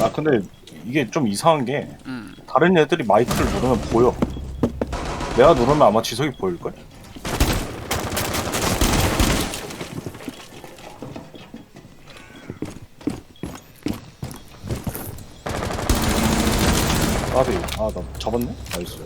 아 근데 이게 좀 이상한 게 음. 다른 애들이 마이크를 누르면 보여. 내가 누르면 아마 지석이 보일걸? 까비. 아, 나 잡았네? 나이스.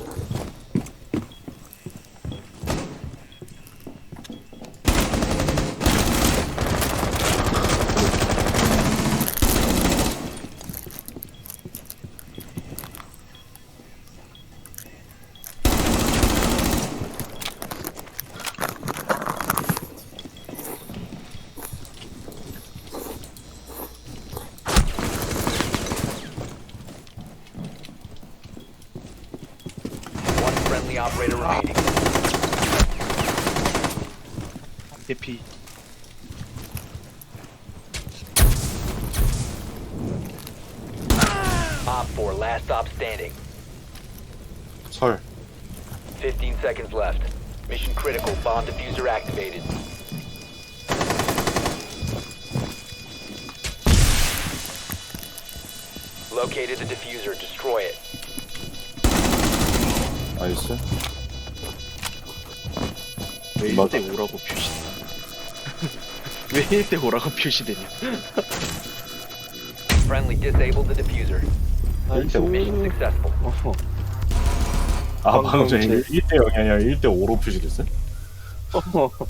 Friendly operator ah. remaining. Dippy. Op 4, last stop standing. Sorry. 15 seconds left. Mission critical, bomb diffuser activated. Located the diffuser, destroy it. 나이스. 왜 맞아. 1대 5라고 표시되냐? 왜 1대 5라고 표시되냐? Friendly disabled the diffuser. 나이스. Mission successful. 어허. 아, 방금 전에 방금 1대 0이 아니라 1대 5로 표시됐어? 어허.